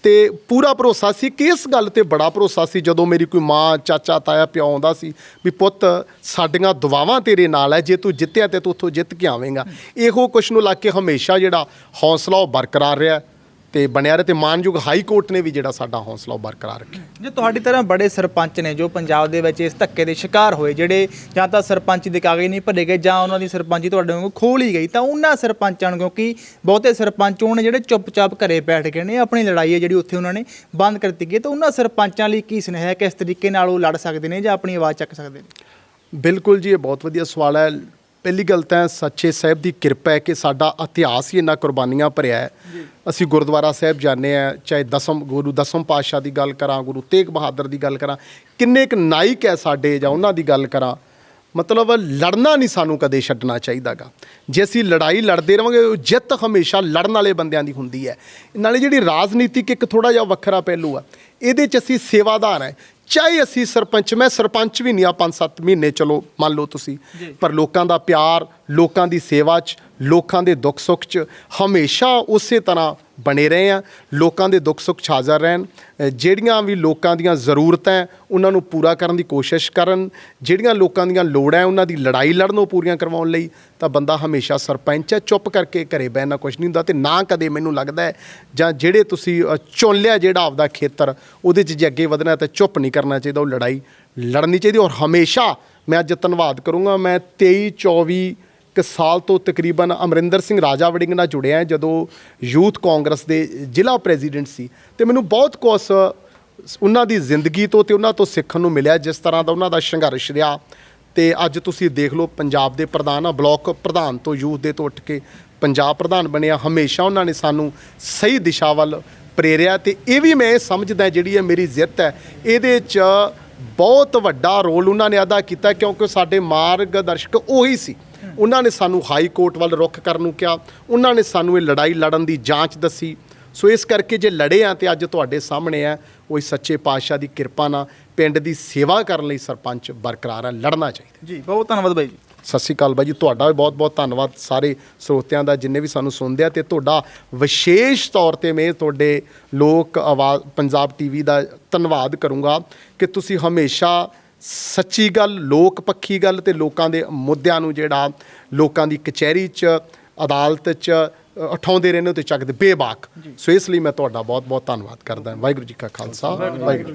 ਤੇ ਪੂਰਾ ਭਰੋਸਾ ਸੀ ਕਿ ਇਸ ਗੱਲ ਤੇ ਬੜਾ ਭਰੋਸਾ ਸੀ ਜਦੋਂ ਮੇਰੀ ਕੋਈ ਮਾਂ, ਚਾਚਾ, ਤਾਇਆ, ਪਿਓ ਆਉਂਦਾ ਸੀ ਵੀ ਪੁੱਤ, ਸਾਡੀਆਂ ਦੁਆਵਾਂ ਤੇਰੇ ਨਾਲ ਹੈ ਜੇ ਤੂੰ ਜਿੱਤਿਆ ਤੇ ਤੂੰ ਉੱਥੋਂ ਜਿੱਤ ਕੇ ਆਵੇਂਗਾ। ਇਹੋ ਕੁਛ ਨੂੰ ਲੱਗ ਕੇ ਹਮੇਸ਼ਾ ਜਿਹੜਾ ਹੌਸਲਾ ਉਹ ਬਰਕਰਾਰ ਰਿਹਾ। ਤੇ ਬਣਿਆ ਰਿਹਾ ਤੇ ਮਾਨਯੋਗ ਹਾਈ ਕੋਰਟ ਨੇ ਵੀ ਜਿਹੜਾ ਸਾਡਾ ਹੌਸਲਾ ਉਹ ਬਰਕਰਾਰ ਰੱਖਿਆ। ਜੇ ਤੁਹਾਡੀ ਤਰ੍ਹਾਂ ਬੜੇ ਸਰਪੰਚ ਨੇ ਜੋ ਪੰਜਾਬ ਦੇ ਵਿੱਚ ਇਸ ਧੱਕੇ ਦੇ ਸ਼ਿਕਾਰ ਹੋਏ ਜਿਹੜੇ ਜਾਂ ਤਾਂ ਸਰਪੰਚ ਦੇ ਕਾਗਜ਼ ਨਹੀਂ ਭਰੇ ਗਏ ਜਾਂ ਉਹਨਾਂ ਦੀ ਸਰਪੰਚੀ ਤੁਹਾਡੇ ਵਾਂਗੂ ਖੋਹ ਲਈ ਗਈ ਤਾਂ ਉਹਨਾਂ ਸਰਪੰਚਾਂ ਨੂੰ ਕਿਉਂਕਿ ਬਹੁਤੇ ਸਰਪੰਚ ਹੋਣ ਜਿਹੜੇ ਚੁੱਪਚਾਪ ਘਰੇ ਬੈਠ ਗਏ ਨੇ ਆਪਣੀ ਲੜਾਈ ਹੈ ਜਿਹੜੀ ਉੱਥੇ ਉਹਨਾਂ ਨੇ ਬੰਦ ਕਰ ਦਿੱਤੀ ਗਈ ਤਾਂ ਉਹਨਾਂ ਸਰਪੰਚਾਂ ਲਈ ਕੀ ਸੁਨੇਹਾ ਹੈ ਕਿਸ ਤਰੀਕੇ ਨਾਲ ਉਹ ਲੜ ਸਕਦੇ ਨੇ ਜਾਂ ਆਪਣੀ ਆਵਾਜ਼ ਚੱਕ ਸਕਦੇ ਨੇ? ਬਿਲਕੁਲ ਜੀ ਇਹ ਬਹੁਤ ਵਧੀਆ ਸਵਾਲ ਹੈ। ਪਹਿਲੀ ਗੱਲ ਤਾਂ ਸੱਚੇ ਸਾਹਿਬ ਦੀ ਕਿਰਪਾ ਹੈ ਕਿ ਸਾਡਾ ਇਤਿਹਾਸ ਹੀ ਇੰਨਾ ਕੁਰਬਾਨੀਆਂ ਭਰਿਆ ਹੈ। ਅਸੀਂ ਗੁਰਦੁਆਰਾ ਸਾਹਿਬ ਜਾਂਦੇ ਆ ਚਾਹੇ ਦਸਮ ਗੁਰੂ ਦਸਮ ਪਾਤਸ਼ਾਹ ਦੀ ਗੱਲ ਕਰਾਂ ਗੁਰੂ ਤੇਗ ਬਹਾਦਰ ਦੀ ਗੱਲ ਕਰਾਂ ਕਿੰਨੇ ਕੁ ਨਾਇਕ ਹੈ ਸਾਡੇ ਜਾਂ ਉਹਨਾਂ ਦੀ ਗੱਲ ਕਰਾਂ ਮਤਲਬ ਲੜਨਾ ਨਹੀਂ ਸਾਨੂੰ ਕਦੇ ਛੱਡਣਾ ਚਾਹੀਦਾਗਾ। ਜੇ ਅਸੀਂ ਲੜਾਈ ਲੜਦੇ ਰਵਾਂਗੇ ਉਹ ਜਿੱਤ ਹਮੇਸ਼ਾ ਲੜਨ ਵਾਲੇ ਬੰਦਿਆਂ ਦੀ ਹੁੰਦੀ ਹੈ। ਨਾਲੇ ਜਿਹੜੀ ਰਾਜਨੀਤਿਕ ਇੱਕ ਥੋੜਾ ਜਿਹਾ ਵੱਖਰਾ ਪਹਿਲੂ ਆ ਇਹਦੇ 'ਚ ਅਸੀਂ ਸੇਵਾਦਾਰ ਹੈ। ਚਾਹੇ ਅਸੀਂ ਸਰਪੰਚ ਮੈਂ ਸਰਪੰਚ ਵੀ ਨਹੀਂ ਆ 5-7 ਮਹੀਨੇ ਚਲੋ ਮੰਨ ਲਓ ਤੁਸੀਂ। ਪਰ ਲੋਕਾਂ ਦਾ ਪਿਆਰ ਲੋਕਾਂ ਦੀ ਸੇਵਾ 'ਚ ਲੋਕਾਂ ਦੇ ਦੁੱਖ ਸੁੱਖ 'ਚ ਹਮੇਸ਼ਾ ਉਸੇ ਤਰ੍ਹਾਂ ਬਣੇ ਰਹੇ ਆ। ਲੋਕਾਂ ਦੇ ਦੁੱਖ ਸੁੱਖ 'ਚ ਹਾਜ਼ਰ ਰਹਿਣ ਜਿਹੜੀਆਂ ਵੀ ਲੋਕਾਂ ਦੀਆਂ ਜ਼ਰੂਰਤਾਂ ਉਹਨਾਂ ਨੂੰ ਪੂਰਾ ਕਰਨ ਦੀ ਕੋਸ਼ਿਸ਼ ਕਰਨ। ਜਿਹੜੀਆਂ ਲੋਕਾਂ ਦੀਆਂ ਲੋੜਾਂ ਹੈ, ਉਹਨਾਂ ਦੀ ਲੜਾਈ ਲੜਨ ਉਹ ਪੂਰੀਆਂ ਕਰਵਾਉਣ ਲਈ। ਤਾਂ ਬੰਦਾ ਹਮੇਸ਼ਾ ਸਰਪੰਚ ਹੈ ਚੁੱਪ ਕਰਕੇ ਘਰੇ ਬਹਿਣਾ ਕੁਝ ਨਹੀਂ ਹੁੰਦਾ ਤੇ ਨਾ ਕਦੇ ਮੈਨੂੰ ਲੱਗਦਾ ਜਾਂ ਜਿਹੜੇ ਤੁਸੀਂ ਅ, ਜਿਹੜਾ ਆਪਦਾ ਖੇਤਰ ਉਹਦੇ 'ਚ ਜੇ ਅੱਗੇ ਵਧਣਾ ਤਾਂ ਚੁੱਪ ਨਹੀਂ ਕਰਨਾ ਚਾਹੀਦਾ ਉਹ ਲੜਾਈ ਲੜਨੀ ਚਾਹੀਦੀ। ਔਰ ਹਮੇਸ਼ਾ ਮੈਂ ਅੱਜ ਧੰਨਵਾਦ ਕਰੂੰਗਾ ਮੈਂ 23 24 ਇੱਕ ਸਾਲ ਤੋਂ ਤਕਰੀਬਨ ਅਮਰਿੰਦਰ ਸਿੰਘ ਰਾਜਾ ਵੜਿੰਗ ਨਾਲ ਜੁੜਿਆ ਜਦੋਂ ਯੂਥ ਕਾਂਗਰਸ ਦੇ ਜ਼ਿਲ੍ਹਾ ਪ੍ਰੈਜ਼ੀਡੈਂਟ ਸੀ। ਤੇ ਮੈਨੂੰ ਬਹੁਤ ਕੁਛ ਉਹਨਾਂ ਦੀ ਜ਼ਿੰਦਗੀ ਤੋਂ ਤੇ ਉਹਨਾਂ ਤੋਂ ਸਿੱਖਣ ਨੂੰ ਮਿਲਿਆ, ਜਿਸ ਤਰ੍ਹਾਂ ਦਾ ਉਹਨਾਂ ਦਾ ਸੰਘਰਸ਼ ਰਿਹਾ। ਤੇ ਅੱਜ ਤੁਸੀਂ ਦੇਖ ਲਓ, ਪੰਜਾਬ ਦੇ ਪ੍ਰਧਾਨ ਆ, ਬਲਾਕ ਪ੍ਰਧਾਨ ਤੋਂ ਯੂਥ ਦੇ ਤੋਂ ਉੱਠ ਕੇ ਪੰਜਾਬ ਪ੍ਰਧਾਨ ਬਣਿਆ। ਹਮੇਸ਼ਾ ਉਹਨਾਂ ਨੇ ਸਾਨੂੰ ਸਹੀ ਦਿਸ਼ਾ ਵੱਲ ਪ੍ਰੇਰਿਆ ਤੇ ਇਹ ਵੀ ਮੈਂ ਸਮਝਦਾ ਜਿਹੜੀ ਹੈ ਮੇਰੀ ਜ਼ਿੱਤ ਹੈ, ਇਹਦੇ 'ਚ ਬਹੁਤ ਵੱਡਾ ਰੋਲ ਉਹਨਾਂ ਨੇ ਅਦਾ ਕੀਤਾ ਕਿਉਂਕਿ ਸਾਡੇ ਮਾਰਗਦਰਸ਼ਕ ਉਹੀ ਸੀ। ਉਹਨਾਂ ਨੇ ਸਾਨੂੰ ਹਾਈ ਕੋਰਟ ਵੱਲ ਰੁਖ ਕਰਨ ਨੂੰ ਕਿਹਾ ਉਹਨਾਂ ਨੇ ਸਾਨੂੰ ਇਹ ਲੜਾਈ ਲੜਨ ਦੀ ਜਾਂਚ ਦੱਸੀ। ਸੋ ਇਸ ਕਰਕੇ ਜੇ ਲੜੇ ਆ ਤੇ ਅੱਜ ਤੁਹਾਡੇ ਸਾਹਮਣੇ ਆ ਉਹ ਸੱਚੇ ਪਾਤਸ਼ਾਹ ਦੀ ਕਿਰਪਾ ਨਾਲ ਪਿੰਡ ਦੀ ਸੇਵਾ ਕਰਨ ਲਈ ਸਰਪੰਚ ਬਰਕਰਾਰ ਹੈ ਲੜਨਾ ਚਾਹੀਦਾ। ਜੀ ਬਹੁਤ ਧੰਨਵਾਦ ਬਾਈ ਜੀ। ਸਤਿ ਸ਼੍ਰੀ ਅਕਾਲ ਬਾਈ ਜੀ ਤੁਹਾਡਾ ਵੀ ਬਹੁਤ-ਬਹੁਤ ਧੰਨਵਾਦ ਸਾਰੇ ਸਰੋਤਿਆਂ ਦਾ ਜਿੰਨੇ ਵੀ ਸਾਨੂੰ ਸੁਣਦੇ ਆ ਤੇ ਤੁਹਾਡਾ ਵਿਸ਼ੇਸ਼ ਤੌਰ ਤੇ ਮੈਂ ਤੁਹਾਡੇ ਲੋਕ ਆਵਾਜ਼ ਪੰਜਾਬ ਟੀਵੀ ਦਾ ਧੰਨਵਾਦ ਕਰੂੰਗਾ ਕਿ ਤੁਸੀਂ ਹਮੇਸ਼ਾ ਸੱਚੀ ਗੱਲ ਲੋਕ ਪੱਖੀ ਗੱਲ ਤੇ ਲੋਕਾਂ ਦੇ ਮੁੱਦਿਆਂ ਨੂੰ ਜਿਹੜਾ ਲੋਕਾਂ ਦੀ ਕਚਹਿਰੀ 'ਚ ਅਦਾਲਤ 'ਚ ਉਠਾਉਂਦੇ ਰਹਿੰਦੇ ਤੇ ਚੱਕਦੇ ਬੇਬਾਕ। ਸੋ ਇਸ ਲਈ ਮੈਂ ਤੁਹਾਡਾ ਬਹੁਤ-ਬਹੁਤ ਧੰਨਵਾਦ ਕਰਦਾ ਹਾਂ। ਵਾਹਿਗੁਰੂ ਜੀ ਕਾ ਖਾਲਸਾ ਵਾਹਿਗੁਰੂ